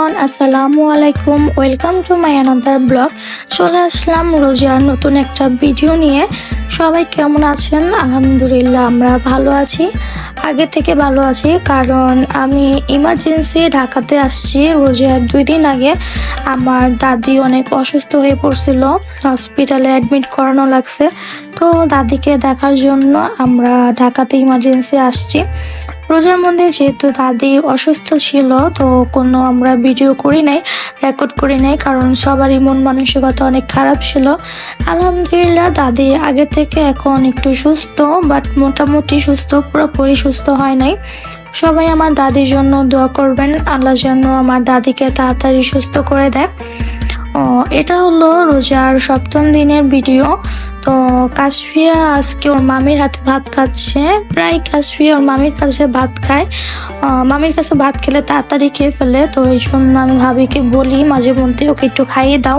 Everyone, আসসালামু আলাইকুম। Welcome to my another blog চলে আসলাম রোজার নতুন একটা ভিডিও নিয়ে। সবাই কেমন আছেন? আলহামদুলিল্লাহ, আমরা ভালো আছি। আগে থেকে ভালো আছি, কারণ আমি ইমার্জেন্সি ঢাকাতে আসছি রোজার দুই দিন আগে। আমার দাদি অনেক অসুস্থ হয়ে পড়ছিল হসপিটালে অ্যাডমিট করানো লাগছে। তো দাদিকে দেখার জন্য আমরা ঢাকাতে ইমার্জেন্সি আসছি। রোজার মধ্যে যেহেতু দাদি অসুস্থ ছিল, তো কোনো আমরা ভিডিও করি নাই রেকর্ড করি নাই, কারণ সবারই মন মানসিকতা অনেক খারাপ ছিল। আলহামদুলিল্লাহ, দাদি আগে থেকে এখন একটু সুস্থ বাট মোটামুটি সুস্থ, পুরোপুরি সুস্থ হয় নাই। সবাই আমার দাদির জন্য দোয়া করবেন, আল্লাহ যেন আমার দাদিকে তাড়াতাড়ি সুস্থ করে দেয়। এটা হলো রোজার সপ্তম দিনের ভিডিও তো কাশফিয়া আজকে ওর মামির হাতে ভাত খাচ্ছে। প্রায় কাশফিয়া ওর মামির কাছে ভাত খায়। মামির কাছে ভাত খেলে তাড়াতাড়ি খেয়ে ফেলে। তো এই জন্য আমি ভাবিকে বলি, মাঝে মধ্যে ওকে একটু খাইয়ে দাও।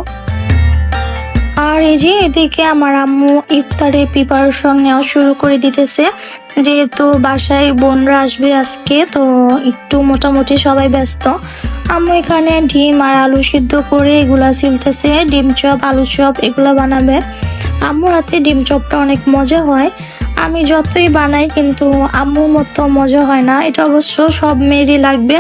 এই যে এদিকে আমার আম্মু ইফতারে প্রিপারেশন নেওয়া শুরু করে দিতেছে। যেহেতু বাসায় বোনরা আসবে আজকে, তো একটু মোটামুটি সবাই ব্যস্ত। আম্মু এখানে ডিম আর আলু সিদ্ধ করে এগুলা সিলতেছে। ডিম চপ, আলু চপ এগুলো বানাবে। আম্মুর হাতে ডিম চপটা অনেক মজা হয়। আমি যতই বানাই কিন্তু আম্মুর মতো মজা হয় না। এটা অবশ্য সব মেয়েরই লাগবে।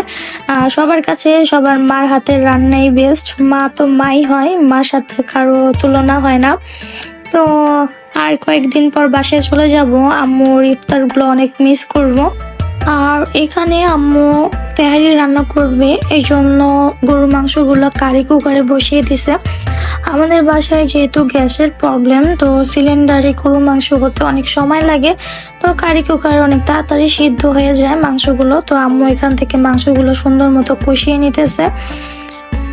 সবার কাছে সবার মার হাতের রান্নাই বেস্ট মা তো মাই হয়, মার সাথে কারও তুলনা হয় না। তো আর কয়েকদিন পর বাসায় চলে যাব। আম্মুর ইফতারগুলো অনেক মিস করব। আর এখানে আম্মু তেহারি রান্না করবে এই জন্য গরু মাংসগুলো কারি কুকারে বসিয়ে দিছে। আমাদের বাসায় যেহেতু গ্যাসের প্রবলেম তো সিলিন্ডারে গরু মাংস হতে অনেক সময় লাগে। তো কারি কুকারে অনেক তাড়াতাড়ি সিদ্ধ হয়ে যায় মাংসগুলো। তো আম্মু এখান থেকে মাংসগুলো সুন্দর মতো কষিয়ে নিতেছে।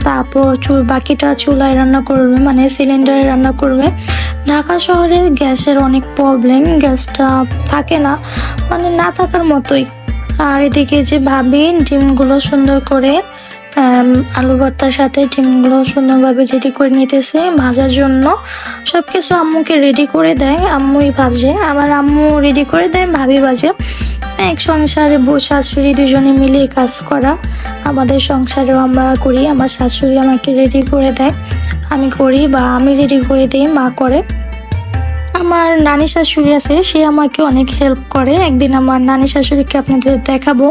তারপর চুল, বাকিটা চুলায় রান্না করবে মানে সিলিন্ডারে রান্না করবে। ঢাকা শহরে গ্যাসের অনেক প্রবলেম গ্যাসটা থাকে না। মানে না থাকার মতোই আর এদিকে যে ভাবি, ডিমগুলো সুন্দর করে আলু ভর্তার সাথে ডিমগুলো সুন্দরভাবে রেডি করে নিতেছে ভাজার জন্য। সব কিছু আম্মুকে রেডি করে দেয়, আম্মুই ভাজে। আমার আম্মু রেডি করে দেয়, ভাবি ভাজে। এক সংসারে বউ, শাশুড়ি দুজনে মিলে কাজ করা। আমাদের সংসারেও আমরা করি, আমার শাশুড়ি আমাকে রেডি করে দেয়। আমি করি বা আমি রেডি করে দিই, মা করে। আমার নানি শাশুড়ি আছে, সে আমাকে অনেক হেল্প করে। একদিন আমার নানি শাশুড়িকে আপনাদের দেখাবো।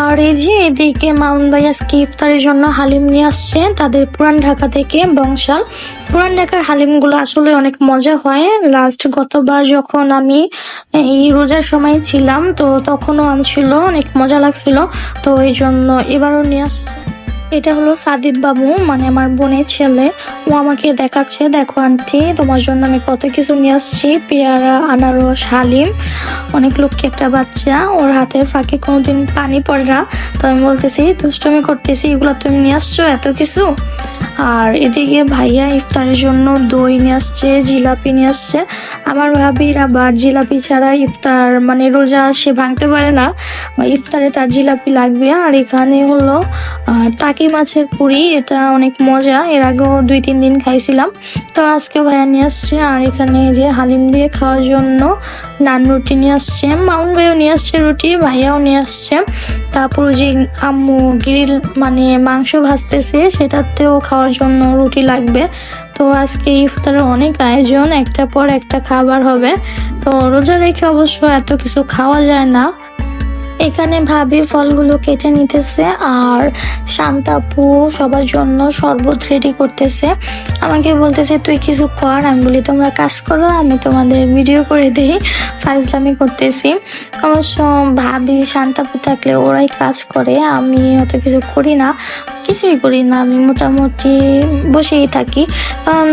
আর এই যে এদিকে মাউন্ট ভাই আজকে ইফতারের জন্য হালিম নিয়ে আসছে, তাদের পুরান ঢাকা থেকে বংশাল। পুরান ঢাকার হালিমগুলো আসলে অনেক মজা হয়। লাস্ট গতবার যখন আমি এই রোজার সময় ছিলাম, তো তখনও আনছিল, অনেক মজা লাগছিল। তো এই জন্য এবারও নিয়ে আসছে। এটা হলো সাদিব বাবু মানে আমার বোনের ছেলে। ও আমাকে দেখাচ্ছে, দেখো আন্টি, তোমার জন্য আমি কত কিছু নিয়ে আসছি। পেয়ারা, আনারস, হালিম, অনেক লোককে একটা বাচ্চা। ওর হাতের ফাঁকে কোনোদিন পানি পড়ে না। তো আমি বলতেছি, দুষ্টমি করতেছি, এগুলো তুমি নিয়ে আসছো এত কিছু? আর এদিকে ভাইয়া ইফতারের জন্য দই নিয়ে আসছে, জিলাপি নিয়ে আসছে। আমার ভাবির আবার জিলাপি ছাড়া ইফতার মানে রোজা সে ভাঙতে পারে না। ইফতারে তার জিলাপি লাগবে। আর এখানে হলো টাকি মাছের পুরি, এটা অনেক মজা। এর আগেও দুই তিন দিন খাইছিলাম। তো আজকে ভাইয়া নিয়ে আসছে। আর এখানে যে হালিম দিয়ে খাওয়ার জন্য নান রুটি নিয়ে আসছে। মাউন্ট ভাইও নিয়ে আসছে রুটি, ভাইয়াও নিয়ে আসছে। তারপর যে আম্মু গ্রিল মানে মাংস ভাজতেছে, সেটাতেও খাওয়ার জন্য রুটি লাগবে। তো আজকে ইফতারের অনেক আয়োজন, একটা পর একটা খাবার হবে। তো রোজা রেখে অবশ্য এত কিছু খাওয়া যায় না। এখানে ভাবি ফলগুলো কেটে নিতেছে আর শান্তাপু সবার জন্য শরবত রেডি করতেছে। আমাকে বলতেছে, তুই কিছু কর, আমি বলি, তোমরা কাজ করো, আমি তোমাদের ভিডিও করে দিই। ফাইজলামি করতেছি। অবশ্য ভাবি, শান্তাপু থাকলে ওরাই কাজ করে, আমি অত কিছু করি না। কিছুই করি না, আমি মোটামুটি বসেই থাকি। কারণ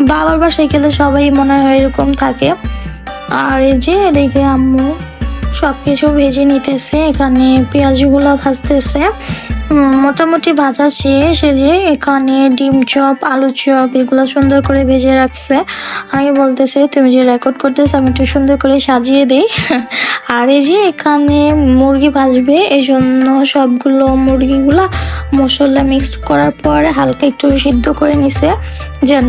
বাবার বাসায় গেলে সবাই মনে হয় এরকম থাকে। আর এই যে এদিকে আম্মু সবকিছু ভেজে নিতেছে, এখানে পেঁয়াজগুলো ভাজতেছে। মোটামুটি ভাজা শেষ যে এখানে ডিম চপ, আলু চপ, এগুলো সুন্দর করে ভেজে রাখছে। আগে বলতেছে, তুমি যে রেকর্ড করতেছো, আমি একটু সুন্দর করে সাজিয়ে দেই। আর এই যে এখানে মুরগি ভাজবে এই জন্য সবগুলো মুরগিগুলা মশলা মিক্সড করার পর হালকা একটু সিদ্ধ করে নিছে, যেন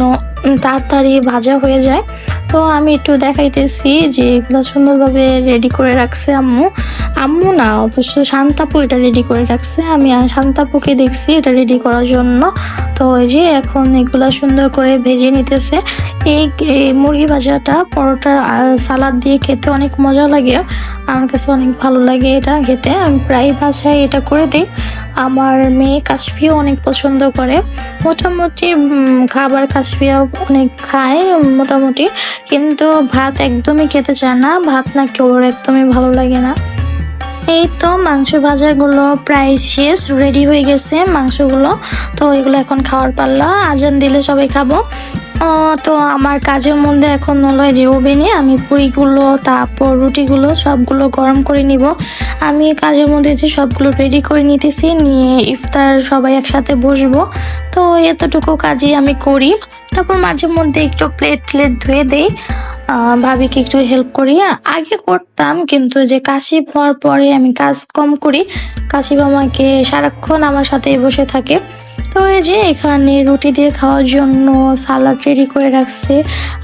তাড়াতাড়ি ভাজা হয়ে যায়। তো আমি একটু দেখাইতেছি যে এগুলো সুন্দরভাবে রেডি করে রাখছে আম্মু। আম্মু না, অবশ্য শান্তাপু এটা রেডি করে রাখছে। আমি শান্তাপুকে দেখছি এটা রেডি করার জন্য। তো ওই যে এখন এগুলা সুন্দর করে ভেজে নিতেছে। এই মুরগি ভাজাটা, পরোটা সালাদ দিয়ে খেতে অনেক মজা লাগে। আমার কাছে অনেক ভালো লাগে এটা খেতে। আমি প্রায় বাসায় এটা করে দিই। আমার মেয়ে কাশফিও অনেক পছন্দ করে। মোটামুটি খাবার কাশফিয়া অনেক খায় মোটামুটি। কিন্তু ভাত একদমই খেতে চায় না। ভাত নাকি ওর একদমই ভালো লাগে না। এই তো মাংস ভাজাগুলো প্রায় শেষ রেডি হয়ে গেছে মাংসগুলো। তো এগুলো এখন খাওয়ার পাল্লা। আজান দিলে সবাই খাব। তো আমার কাজের মধ্যে এখন হলো যে ওভেনে আমি পুরিগুলো, তারপর রুটিগুলো সবগুলো গরম করে নিব। আমি কাজের মধ্যে যে সবগুলো রেডি করে নিতেছি, নিয়ে ইফতার সবাই একসাথে বসবো। তো এতটুকু কাজই আমি করি। তারপর মাঝে মধ্যে একটু প্লেট প্লেট ধুয়ে দেই। ভাবিকে একটু হেল্প করি। আগে করতাম, কিন্তু যে কাশি হওয়ার পরে আমি কাজ কম করি। কাশিব আমাকে সারাক্ষণ আমার সাথেই বসে থাকে। তো এই যে এখানে রুটি দিয়ে খাওয়ার জন্য সালাদ রেডি করে রাখছে,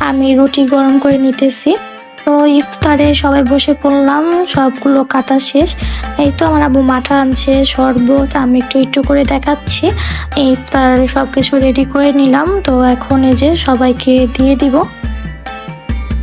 আমি রুটি গরম করে নিতেছি। তো ইফতারে সবাই বসে পড়লাম, সবগুলো কাটা শেষ। এই তো আমার আবু মাঠা আনছে শরবত, আমি একটু একটু করে দেখাচ্ছি। ইফতার সব কিছু রেডি করে নিলাম, তো এখন এই যে সবাইকে দিয়ে দিব।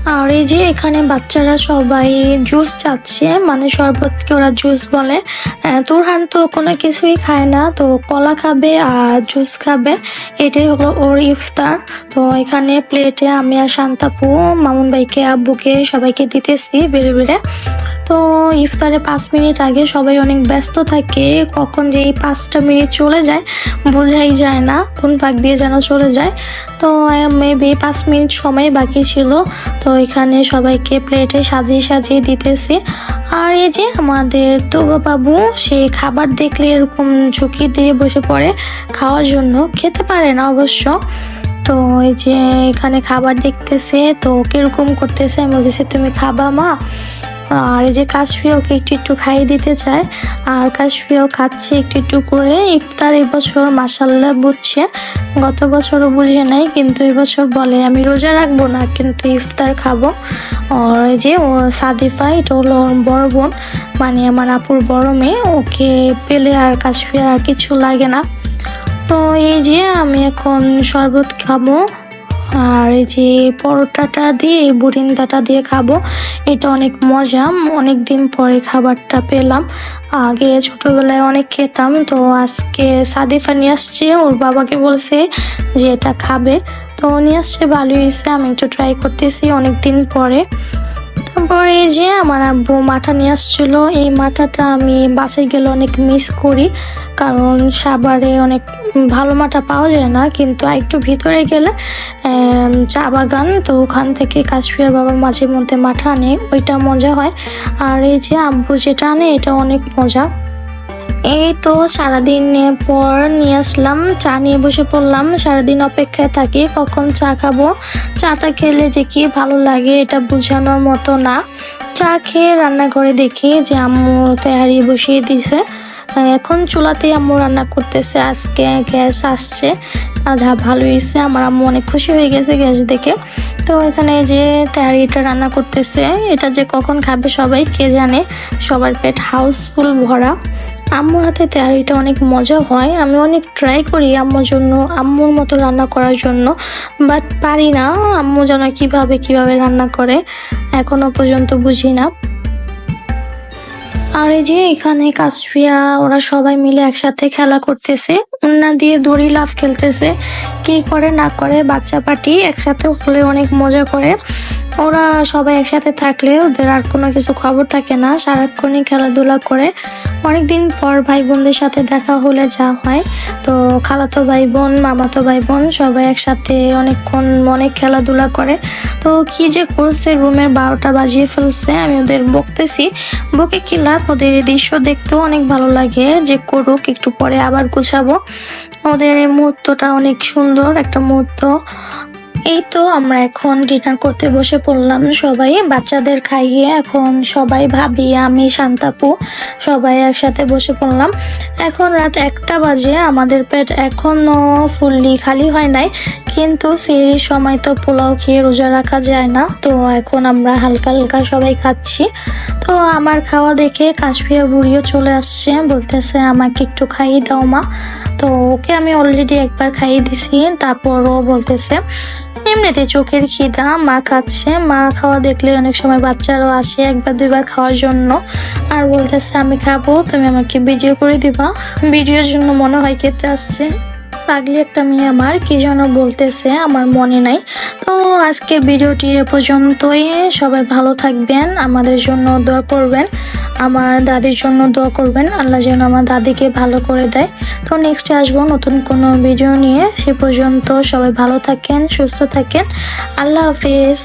আর এই যে এখানে বাচ্চারা সবাই জুস চাচ্ছে মানে শরবতকে ওরা জুস বলে। আহ, তুরহান তো কোনো কিছুই খায় না তো কলা খাবে আর জুস খাবে। এটাই হলো ওর ইফতার। তো এখানে প্লেটে আমি আর শান্তাপু মামুন ভাইকে আব্বুকে সবাইকে দিতেছি বেড়ে বেড়ে। তো ইফতারে পাঁচ মিনিট আগে সবাই অনেক ব্যস্ত থাকে, কখন যে এই পাঁচটা মিনিট চলে যায় বোঝাই যায় না, কোন ফাঁক দিয়ে যেন চলে যায়। তো মেবি পাঁচ মিনিট সময় বাকি ছিল, তো এখানে সবাইকে প্লেটে সাজিয়ে সাজিয়ে দিতেছি। আর এই যে আমাদের তো বাবু, সে খাবার দেখলে এরকম ঝুঁকি দিয়ে বসে পড়ে খাওয়ার জন্য, খেতে পারে না অবশ্য। তো এই যে এখানে খাবার দেখতেছে, তো কীরকম করতেছে, আমি বলতেছি, তুমি খাবা মা? আর এই যে কাশফিয়াকে একটু একটু খাইয়ে দিতে চায়, আর কাশফিয়াও খাচ্ছে একটু একটু করে। ইফতার এবছর মাসাল্লাহ বুঝছে। গত বছরও বুঝে নাই, কিন্তু এবছর বলে, আমি রোজা রাখব না, কিন্তু ইফতার খাব। আর এই যে ওর সাদিফা, এটা হলো বড় বোন মানে আমার আপুর বড় মেয়ে, ওকে পেলে আর কাশফিয়া আর কিছু লাগে না। তো এই যে আমি এখন শরবত খাব। আর এই যে পরোটাটা দিয়ে, বুরিন্দাটা দিয়ে খাব, এটা অনেক মজা। অনেক দিন পরে খাবারটা পেলাম। আগে ছোটোবেলায় অনেক খেতাম, তো আজকে সাদিফা নিয়ে আসছে। ওর বাবাকে বলছে যে এটা খাবে। তো নিয়ে আসছে, ভালোই হয়েছে। আমি একটু ট্রাই করতেছি অনেক দিন পরে। তারপরে এই যে আমার আব্বু মাথা নিয়ে আসছিল, এই মাথাটা আমি বাসে গেলে অনেক মিস করি। কারণ সাভারে অনেক ভালো মাথা পাওয়া যায় না, কিন্তু একটু ভিতরে গেলে চা বাগান, তো ওখান থেকে কাশ্মীর বাবার মাঝে মধ্যে মাঠা আনে, ওইটা মজা হয়। আর এই যে আব্বু যেটা আনে, এটা অনেক মজা। এই তো সারাদিনের পর নিয়ে আসলাম, চা নিয়ে বসে পড়লাম, সারাদিন অপেক্ষায় থাকি, কখন চা খাব? চাটা খেলে যে কি ভালো লাগে এটা বোঝানোর মতো না। চা খেয়ে রান্না করে দেখি যে আম্মু তৈরি বসিয়ে দিছে। এখন চুলাতে আম্মু রান্না করতেছে, আজকে গ্যাস আসছে। যা ভালো হয়েছে, আমার আম্মু অনেক খুশি হয়ে গেছে গ্যাস দেখে। তো এখানে যে তেহারিটা রান্না করতেছে, এটা যে কখন খাবে সবাই কে জানে? সবার পেট হাউসফুল ভরা। আম্মুর হাতে তেহারিটা অনেক মজা হয়। আমি অনেক ট্রাই করি আম্মুর জন্য, আম্মুর মতো রান্না করার জন্য বাট পারি না। আম্মু যেন কীভাবে কীভাবে রান্না করে, এখনও পর্যন্ত বুঝি না। আর এই যে এখানে কাশফিয়া ওরা সবাই মিলে একসাথে খেলা করতেছে। উন্না দিয়ে দড়ি লাফ খেলতেছে। কি করে না করে বাচ্চা পাটি একসাথে হলে অনেক মজা করে। ওরা সবাই একসাথে থাকলে ওদের আর কোনো কিছু খবর থাকে না। সারাক্ষণই খেলাধুলা করে। অনেকদিন পর ভাই বোনদের সাথে দেখা হলে যা হয়। তো খালাতো ভাই বোন মামাতো ভাই বোন সবাই একসাথে অনেকক্ষণ অনেক খেলাধুলা করে। তো কি যে করছে, রুমের বারোটা বাজিয়ে ফেলছে, আমি ওদের বকতেছি। বকে কি লাভ? ওদের দৃশ্য দেখতেও অনেক ভালো লাগে। যে করুক, একটু পরে আবার গুছাবো। ওদের এই মুহূর্তটা অনেক সুন্দর একটা মুহূর্ত। এই তো আমরা এখন ডিনার করতে বসে পড়লাম সবাই। বাচ্চাদের খাইয়ে এখন সবাই ভাবি, আমি, শান্তাপু, সবাই একসাথে বসে পড়লাম। এখন রাত একটা বাজে, আমাদের পেট এখনও ফুললি খালি হয় নাই, কিন্তু সেই সময় তো পোলাও খেয়ে রোজা রাখা যায় না, তো এখন আমরা হালকা হালকা সবাই খাচ্ছি। তো আমার খাওয়া দেখে কাশফিয়া বুড়িও চলে আসছে, বলতেছে, আমাকে একটু খাইয়ে দাও মা। তো ওকে আমি অলরেডি একবার খাইয়ে দিছি তারপর ও বলতেছে এমনিতে চোখের খিদা মা খাচ্ছে। মা খাওয়া দেখলে অনেক সময় বাচ্চারাও আসে একবার দুইবার খাওয়ার জন্য। আর বলতেছে, আমি খাব, তুমি আমাকে ভিডিও করে দিবা। ভিডিওর জন্য মনে হয় খেতে আসছে। পাগলি একটা মেয়ে আমার, কি যেন বলতেছে, আমার মনে নাই। তো আজকের ভিডিওটি এ পর্যন্তই। সবাই ভালো থাকবেন, আমাদের জন্য দোয়া করবেন। আমার দাদির জন্য দোয়া করবেন। আল্লাহ যেন আমার দাদিকে ভালো করে দেয়। তো নেক্সট আসব নতুন কোনো ভিডিও নিয়ে। সে পর্যন্ত সবাই ভালো থাকেন, সুস্থ থাকেন। আল্লাহ হাফিজ।